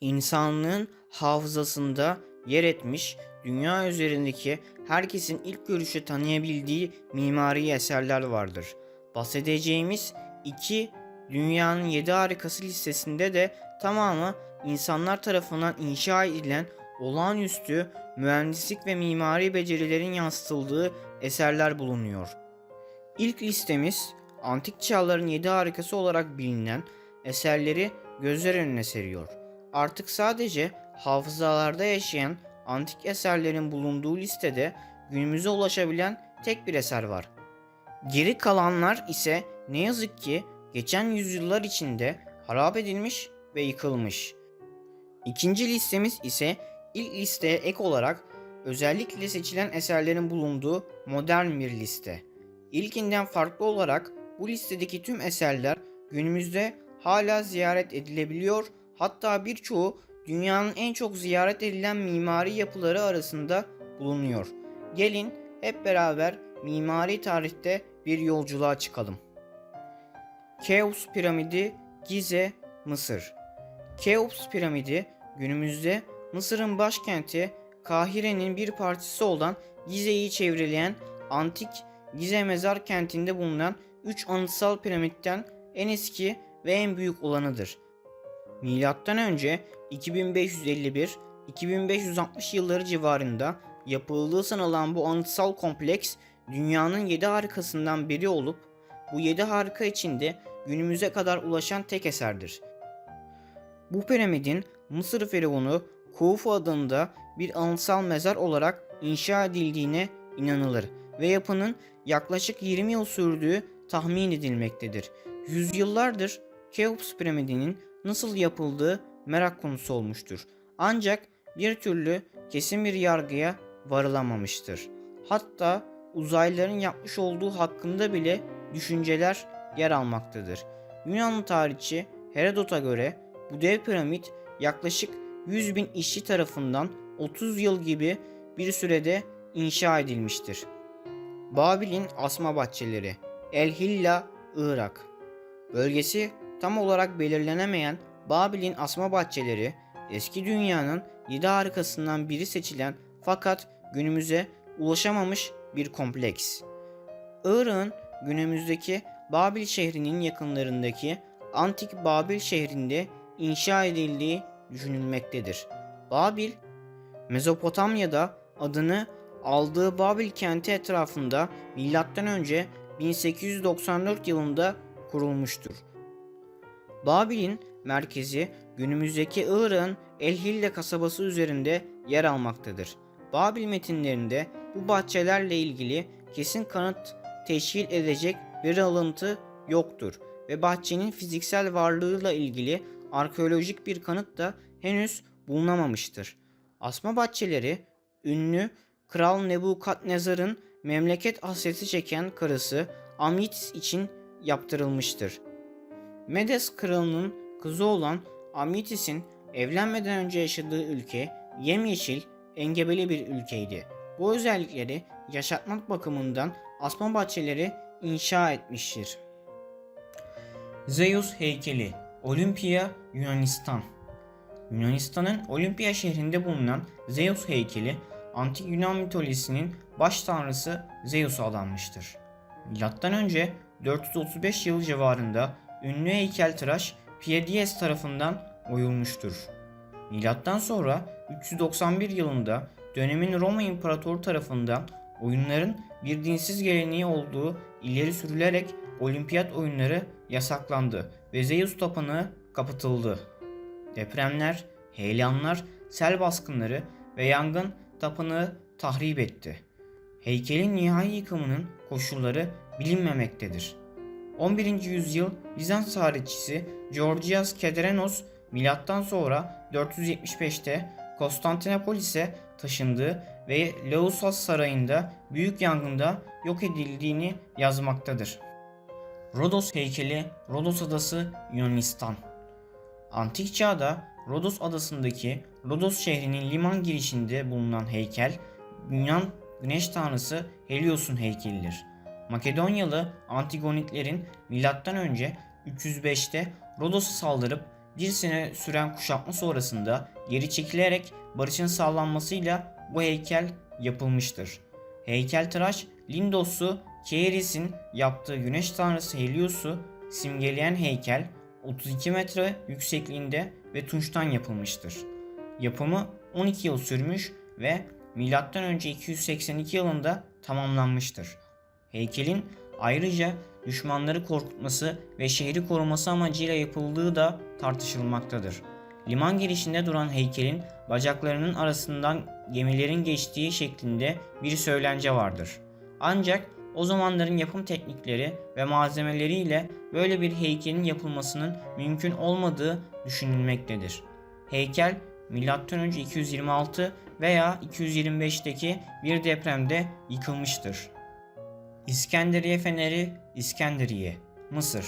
insanlığın hafızasında yer etmiş, dünya üzerindeki herkesin ilk görüşte tanıyabildiği mimari eserler vardır. Bahsedeceğimiz iki dünyanın yedi harikası listesinde de tamamı insanlar tarafından inşa edilen olağanüstü mühendislik ve mimari becerilerin yansıtıldığı eserler bulunuyor. İlk listemiz antik çağların yedi harikası olarak bilinen eserleri gözler önüne seriyor. Artık sadece hafızalarda yaşayan antik eserlerin bulunduğu listede günümüze ulaşabilen tek bir eser var. Geri kalanlar ise ne yazık ki geçen yüzyıllar içinde harap edilmiş ve yıkılmış. İkinci listemiz ise ilk listeye ek olarak özellikle seçilen eserlerin bulunduğu modern bir liste. İlkinden farklı olarak bu listedeki tüm eserler günümüzde hala ziyaret edilebiliyor. Hatta birçoğu dünyanın en çok ziyaret edilen mimari yapıları arasında bulunuyor. Gelin hep beraber mimari tarihte bir yolculuğa çıkalım. Keops piramidi Gize, Mısır. Keops piramidi günümüzde Mısır'ın başkenti Kahire'nin bir parçası olan Gize'yi çevreleyen antik Gize mezar kentinde bulunan 3 anıtsal piramitten en eski ve en büyük olanıdır. Milattan önce 2551-2560 yılları civarında yapıldığı sanılan bu anıtsal kompleks dünyanın 7 harikasından biri olup bu 7 harika içinde günümüze kadar ulaşan tek eserdir. Bu piramidin Mısır firavunu Khufu adında bir anıtsal mezar olarak inşa edildiğine inanılır ve yapının yaklaşık 20 yıl sürdüğü tahmin edilmektedir. Yüzyıllardır Keops piramidinin nasıl yapıldığı merak konusu olmuştur. Ancak bir türlü kesin bir yargıya varılamamıştır. Hatta uzaylıların yapmış olduğu hakkında bile düşünceler yer almaktadır. Yunanlı tarihçi Herodot'a göre bu dev piramit yaklaşık 100 bin işçi tarafından 30 yıl gibi bir sürede inşa edilmiştir. Babil'in asma bahçeleri El Hilla, Irak Bölgesi tam olarak belirlenemeyen Babil'in asma bahçeleri eski dünyanın 7 harikasından biri seçilen fakat günümüze ulaşamamış bir kompleks. Irak'ın günümüzdeki Babil şehrinin yakınlarındaki antik Babil şehrinde inşa edildiği düşünülmektedir. Babil, Mezopotamya'da adını aldığı Babil kenti etrafında M.Ö. 1894 yılında kurulmuştur. Babil'in merkezi günümüzdeki Irak'ın El-Hille kasabası üzerinde yer almaktadır. Babil metinlerinde bu bahçelerle ilgili kesin kanıt teşkil edecek bir alıntı yoktur ve bahçenin fiziksel varlığıyla ilgili arkeolojik bir kanıt da henüz bulunamamıştır. Asma bahçeleri ünlü Kral Nebukadnezar'ın memleket hasreti çeken karısı Amnitis için yaptırılmıştır. Medes kralının kızı olan Amnitis'in evlenmeden önce yaşadığı ülke yemyeşil, engebeli bir ülkeydi. Bu özellikleri yaşatmak bakımından asma bahçeleri inşa etmiştir. Zeus heykeli Olimpiya, Yunanistan Yunanistan'ın Olimpiya şehrinde bulunan Zeus heykeli antik Yunan mitolojisinin baş tanrısı Zeus'a adanmıştır. Milattan önce 435 yıl civarında ünlü heykeltıraş Phidias tarafından oyulmuştur. Milattan sonra 391 yılında dönemin Roma İmparatoru tarafından oyunların bir dinsiz geleneği olduğu ileri sürülerek olimpiyat oyunları yasaklandı ve Zeus tapınağı kapatıldı. Depremler, heyelanlar, sel baskınları ve yangın tapınağı tahrip etti. Heykelin nihai yıkımının koşulları bilinmemektedir. 11. yüzyıl Bizans tarihçisi Georgias Kedrenos milattan sonra 475'te Konstantinopolis'e taşındığı ve Lausas Sarayı'nda büyük yangında yok edildiğini yazmaktadır. Rodos heykeli Rodos adası Yunanistan Antik çağda Rodos adasındaki Rodos şehrinin liman girişinde bulunan heykel Yunan güneş tanrısı Helios'un heykelidir. Makedonyalı Antigonitlerin M.Ö. 305'te Rodos'a saldırıp bir sene süren kuşatma sonrasında geri çekilerek barışın sağlanmasıyla bu heykel yapılmıştır. Heykeltıraş Lindos'u Keris'in yaptığı güneş tanrısı Helios'u simgeleyen heykel 32 metre yüksekliğinde ve tunçtan yapılmıştır. Yapımı 12 yıl sürmüş ve M.Ö. 282 yılında tamamlanmıştır. Heykelin ayrıca düşmanları korkutması ve şehri koruması amacıyla yapıldığı da tartışılmaktadır. Liman girişinde duran heykelin bacaklarının arasından gemilerin geçtiği şeklinde bir söylence vardır. Ancak o zamanların yapım teknikleri ve malzemeleriyle böyle bir heykelin yapılmasının mümkün olmadığı düşünülmektedir. Heykel M.Ö. 226 veya 225'teki bir depremde yıkılmıştır. İskenderiye Feneri, İskenderiye, Mısır.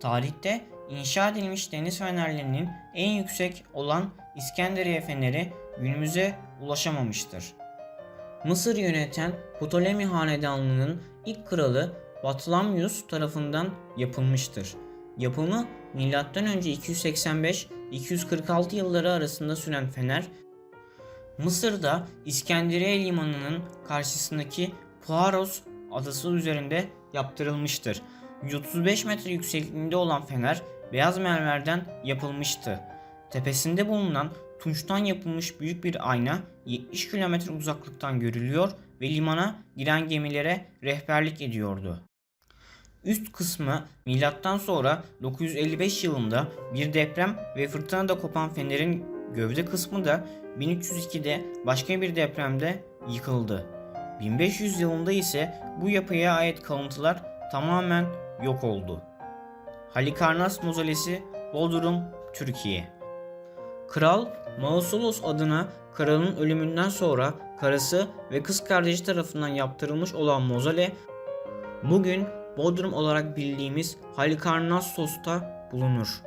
Tarihte inşa edilmiş deniz fenerlerinin en yüksek olan İskenderiye Feneri günümüze ulaşamamıştır. Mısır yöneten Ptolemy Hanedanlığı'nın ilk kralı Batlamyus tarafından yapılmıştır. Yapımı M.Ö. 285-246 yılları arasında süren fener, Mısır'da İskenderiye limanının karşısındaki Paros adası üzerinde yaptırılmıştır. 135 metre yüksekliğinde olan fener beyaz mermerden yapılmıştı. Tepesinde bulunan tunçtan yapılmış büyük bir ayna 70 kilometre uzaklıktan görülüyor ve limana giren gemilere rehberlik ediyordu. Üst kısmı milattan sonra 955 yılında bir deprem ve fırtınada kopan fenerin gövde kısmı da 1302'de başka bir depremde yıkıldı. 1500 yılında ise bu yapıya ait kalıntılar tamamen yok oldu. Halikarnas Mozolesi Bodrum, Türkiye Kral Mausolus adına kralın ölümünden sonra karısı ve kız kardeşi tarafından yaptırılmış olan mozole bugün Bodrum olarak bildiğimiz Halikarnassos'ta bulunur.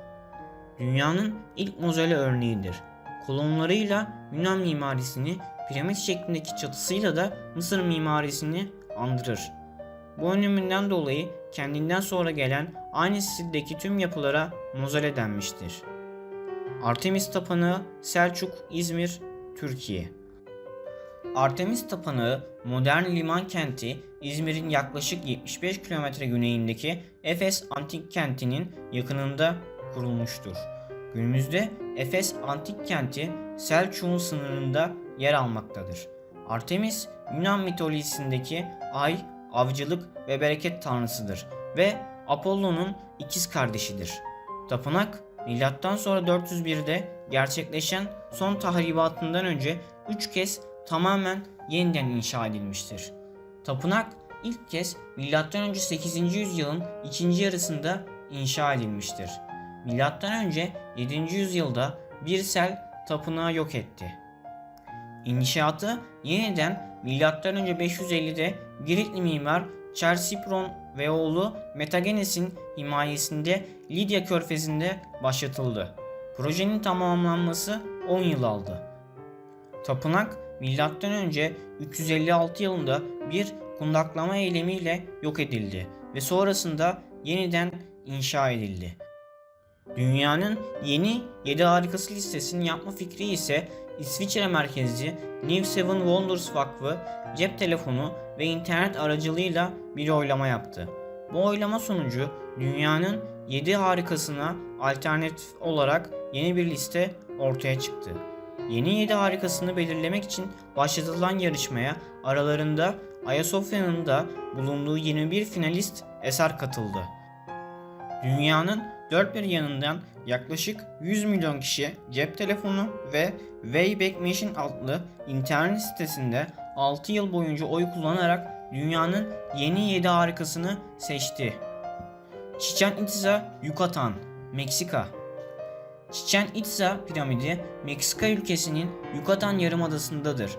Dünyanın ilk mozole örneğidir. Kolonlarıyla Yunan mimarisini, piramit şeklindeki çatısıyla da Mısır mimarisini andırır. Bu öneminden dolayı kendinden sonra gelen aynı stildeki tüm yapılara mozole denmiştir. Artemis Tapınağı Selçuk, İzmir, Türkiye Artemis Tapınağı modern liman kenti İzmir'in yaklaşık 75 kilometre güneyindeki Efes Antik Kenti'nin yakınında kurulmuştur. Günümüzde Efes Antik Kenti Selçuk'un sınırında yer almaktadır. Artemis Yunan mitolojisindeki ay, avcılık ve bereket tanrısıdır ve Apollo'nun ikiz kardeşidir. Tapınak milattan sonra 401'de gerçekleşen son tahribatından önce 3 kez tamamen yeniden inşa edilmiştir. Tapınak ilk kez M.Ö. 8. yüzyılın ikinci yarısında inşa edilmiştir. M.Ö. 7. yüzyılda bir sel tapınağı yok etti. İnşaatı yeniden M.Ö. 550'de Giritli mimar Chersipron ve oğlu Metagenes'in himayesinde Lidya Körfezi'nde başlatıldı. Projenin tamamlanması 10 yıl aldı. Tapınak M.Ö. 356 yılında bir kundaklama eylemiyle yok edildi ve sonrasında yeniden inşa edildi. Dünyanın yeni 7 harikası listesini yapma fikri ise İsviçre merkezli New Seven Wonders Vakfı cep telefonu ve internet aracılığıyla bir oylama yaptı. Bu oylama sonucu dünyanın 7 harikasına alternatif olarak yeni bir liste ortaya çıktı. Yeni 7 harikasını belirlemek için başlatılan yarışmaya aralarında Ayasofya'nın da bulunduğu 21 finalist eser katıldı. Dünyanın dört bir yanından yaklaşık 100 milyon kişi cep telefonu ve Wayback Machine adlı internet sitesinde 6 yıl boyunca oy kullanarak dünyanın yeni 7 harikasını seçti. Chichen Itza, Yucatan, Meksika Chichen Itza piramidi Meksika ülkesinin Yucatan yarımadasındadır.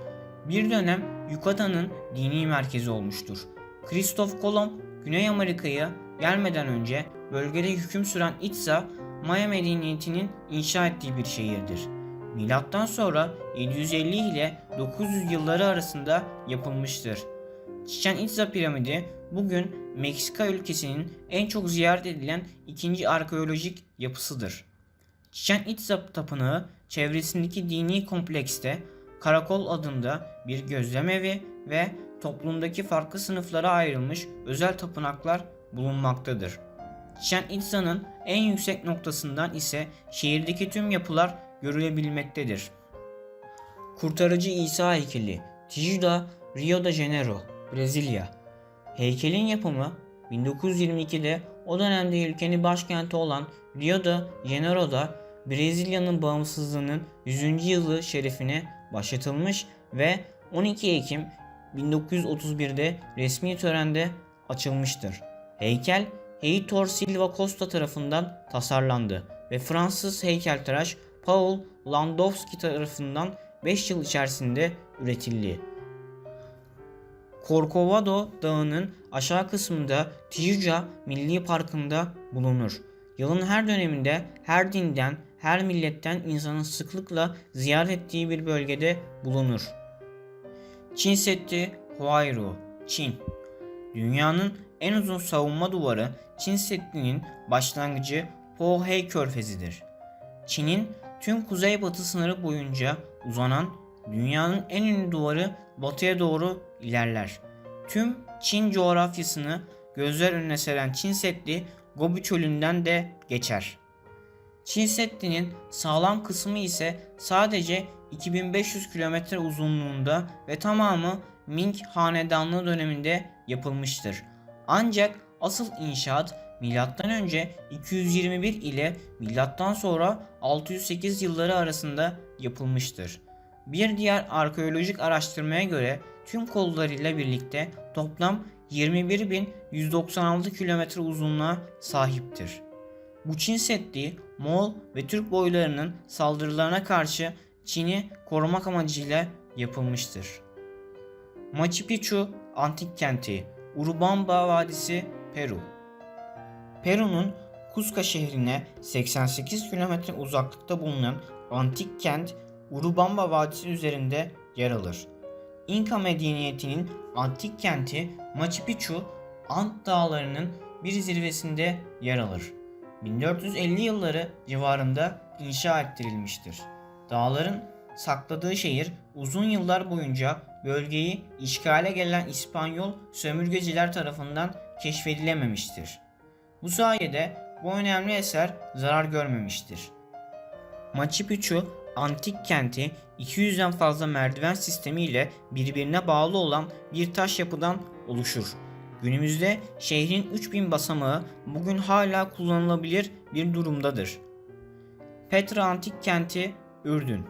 Bir dönem Yucatan'ın dini merkezi olmuştur. Kristof Kolomb Güney Amerika'ya gelmeden önce bölgede hüküm süren Itza, Maya medeniyetinin inşa ettiği bir şehirdir. Milattan sonra 750 ile 900 yılları arasında yapılmıştır. Chichen Itza piramidi bugün Meksika ülkesinin en çok ziyaret edilen ikinci arkeolojik yapısıdır. Chichen Itza Tapınağı çevresindeki dini komplekste Karakol adında bir gözlem evi ve toplumdaki farklı sınıflara ayrılmış özel tapınaklar bulunmaktadır. Chichen Itza'nın en yüksek noktasından ise şehirdeki tüm yapılar görülebilmektedir. Kurtarıcı İsa heykeli Tijuca, Rio de Janeiro, Brezilya. Heykelin yapımı 1922'de o dönemde ülkenin başkenti olan Rio de Janeiro'da Brezilya'nın bağımsızlığının 100. yılı şerefine başlatılmış ve 12 Ekim 1931'de resmi törende açılmıştır. Heykel Heitor Silva Costa tarafından tasarlandı ve Fransız heykeltıraş Paul Landowski tarafından 5 yıl içerisinde üretildi. Corcovado Dağı'nın aşağı kısmında Tijuca Milli Parkı'nda bulunur. Yılın her döneminde her dinden, her milletten insanın sıklıkla ziyaret ettiği bir bölgede bulunur. Çin Seddi Huayru, Çin Dünyanın en uzun savunma duvarı Çin Seddi'nin başlangıcı Pohe Körfezi'dir. Çin'in tüm kuzeybatı sınırı boyunca uzanan dünyanın en ünlü duvarı batıya doğru ilerler. Tüm Çin coğrafyasını gözler önüne seren Çin Seddi Gobi Çölü'nden de geçer. Çin Seddi'nin sağlam kısmı ise sadece 2500 kilometre uzunluğunda ve tamamı Ming Hanedanlığı döneminde yapılmıştır. Ancak asıl inşaat M.Ö. 221 ile sonra 608 yılları arasında yapılmıştır. Bir diğer arkeolojik araştırmaya göre tüm kollarıyla birlikte toplam 21.196 kilometre uzunluğa sahiptir. Bu Çin Seddi, Moğol ve Türk boylarının saldırılarına karşı Çin'i korumak amacıyla yapılmıştır. Machu Picchu Antik Kenti, Urubamba Vadisi, Peru. Peru'nun Cusco şehrine 88 kilometre uzaklıkta bulunan antik kent Urubamba Vadisi üzerinde yer alır. İnka medeniyetinin antik kenti Machu Picchu, Ant Dağları'nın bir zirvesinde yer alır. 1450 yılları civarında inşa ettirilmiştir. Dağların sakladığı şehir uzun yıllar boyunca bölgeyi işgale gelen İspanyol sömürgeciler tarafından keşfedilememiştir. Bu sayede bu önemli eser zarar görmemiştir. Machu Picchu antik kenti 200'den fazla merdiven sistemi ile birbirine bağlı olan bir taş yapıdan oluşur. Günümüzde şehrin 3000 basamağı bugün hala kullanılabilir bir durumdadır. Petra Antik Kenti, Ürdün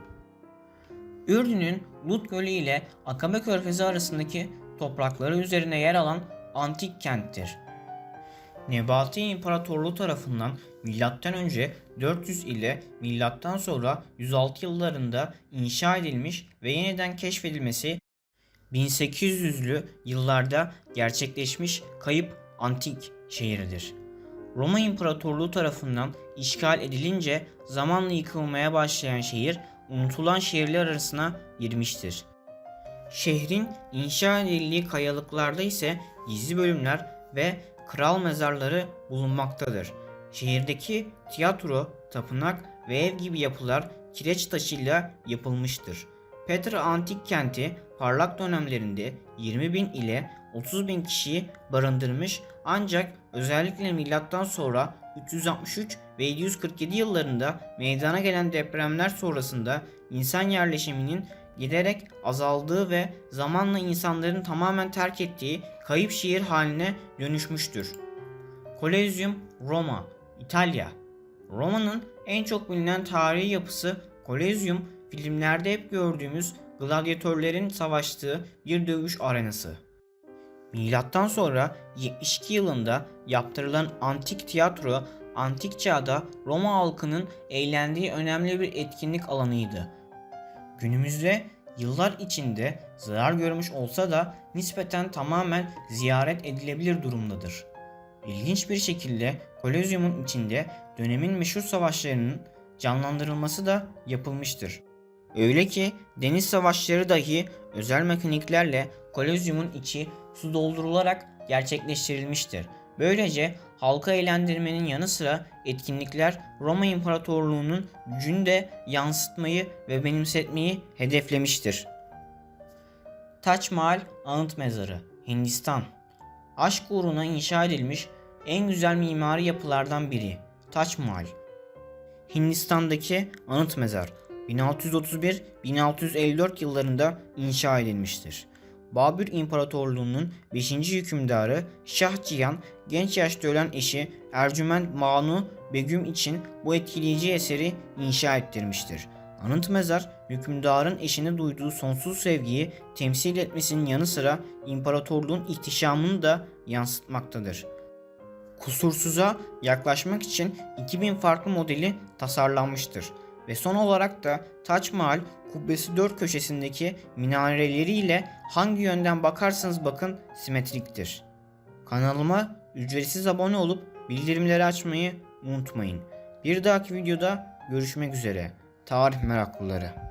Ürdün'ün Lut Gölü ile Akabe Körfezi arasındaki toprakları üzerine yer alan antik kenttir. Nebati İmparatorluğu tarafından M.Ö. 400 ile M.Ö. sonra 106 yıllarında inşa edilmiş ve yeniden keşfedilmesi 1800'lü yıllarda gerçekleşmiş kayıp antik şehridir. Roma İmparatorluğu tarafından işgal edilince zamanla yıkılmaya başlayan şehir unutulan şehirler arasına girmiştir. Şehrin inşa edildiği kayalıklarda ise gizli bölümler ve kral mezarları bulunmaktadır. Şehirdeki tiyatro, tapınak ve ev gibi yapılar kireç taşıyla yapılmıştır. Petra Antik Kenti parlak dönemlerinde 20 bin ile 30 bin kişiyi barındırmış ancak özellikle milattan sonra 363 ve 747 yıllarında meydana gelen depremler sonrasında insan yerleşiminin giderek azaldığı ve zamanla insanların tamamen terk ettiği kayıp şehir haline dönüşmüştür. Kolezyum Roma, İtalya Roma'nın en çok bilinen tarihi yapısı Kolezyum filmlerde hep gördüğümüz gladyatörlerin savaştığı bir dövüş arenası. Milattan sonra 72 yılında yaptırılan antik tiyatro antik çağda Roma halkının eğlendiği önemli bir etkinlik alanıydı. Günümüzde yıllar içinde zarar görmüş olsa da nispeten tamamen ziyaret edilebilir durumdadır. İlginç bir şekilde Kolezyum'un içinde dönemin meşhur savaşlarının canlandırılması da yapılmıştır. Öyle ki deniz savaşları dahi özel mekaniklerle Kolezyum'un içi su doldurularak gerçekleştirilmiştir. Böylece halka eğlendirmenin yanı sıra etkinlikler Roma İmparatorluğu'nun gücünü de yansıtmayı ve benimsetmeyi hedeflemiştir. Taç Mahal Anıt Mezarı Hindistan Aşk uğruna inşa edilmiş en güzel mimari yapılardan biri Taç Mahal Hindistan'daki anıt mezar 1631-1654 yıllarında inşa edilmiştir. Babür İmparatorluğu'nun 5. hükümdarı Şah Cihan genç yaşta ölen eşi Ercüment Banu Begüm için bu etkileyici eseri inşa ettirmiştir. Anıt mezar hükümdarın eşine duyduğu sonsuz sevgiyi temsil etmesinin yanı sıra imparatorluğun ihtişamını da yansıtmaktadır. Kusursuza yaklaşmak için 2000 farklı modeli tasarlanmıştır ve son olarak da Taç Mahal kubbesi dört köşesindeki minareleriyle hangi yönden bakarsanız bakın simetriktir. Kanalıma ücretsiz abone olup bildirimleri açmayı unutmayın. Bir dahaki videoda görüşmek üzere. Tarih meraklıları.